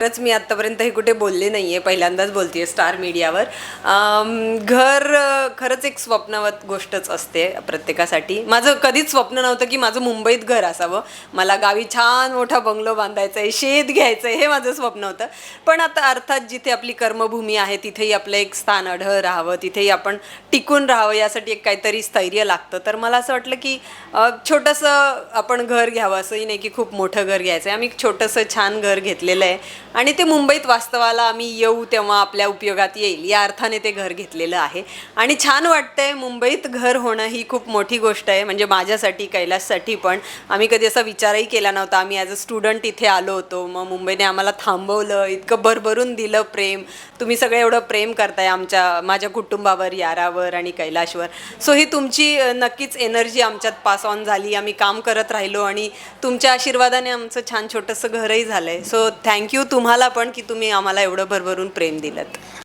खरंच मी आत्तापर्यंत हे कुठे बोलले नाही आहे पहिल्यांदाच बोलते स्टार मीडियावर. घर खरंच एक स्वप्नवत गोष्टच असते प्रत्येकासाठी. माझं कधीच स्वप्न नव्हतं की माझं मुंबईत घर असावं. मला गावी छान मोठा बंगलो बांधायचा आहे शेत घ्यायचं आहे हे माझं स्वप्न होतं. पण आता अर्थात जिथे आपली कर्मभूमी आहे तिथेही आपलं एक स्थान अढळ राहावं तिथेही आपण टिकून राहावं यासाठी एक काहीतरी स्थैर्य लागतं. तर मला असं वाटलं की छोटंसं आपण घर घ्यावं असंही नाही की खूप मोठं घर घ्यायचं आहे आम्ही एक छोटंसं छान घर घेतलेलं आहे आणि ते मुंबईत वास्तवाला आम्ही येऊ तेव्हा आपल्या उपयोगात येईल या अर्थाने ते घर घेतलेलं आहे. आणि छान वाटतंय मुंबईत घर होणं ही खूप मोठी गोष्ट आहे. म्हणजे माझ्यासाठी कैलाससाठी पण आम्ही कधी असा विचारही केला नव्हता. आम्ही ॲज अ स्टुडंट इथे आलो होतो. मग मुंबईने आम्हाला थांबवलं इतकं भरभरून दिलं प्रेम. तुम्ही सगळं एवढं प्रेम करताय आमच्या माझ्या कुटुंबावर यारावर आणि कैलाशवर. सो ही तुमची नक्कीच एनर्जी आमच्यात पास ऑन झाली. आम्ही काम करत राहिलो आणि तुमच्या आशीर्वादाने आमचं छान छोटंसं घरही झालं आहे सो थँक्यू तुम्हाला पण की तुम्ही आम्हाला एवढं भरभरून प्रेम दिलं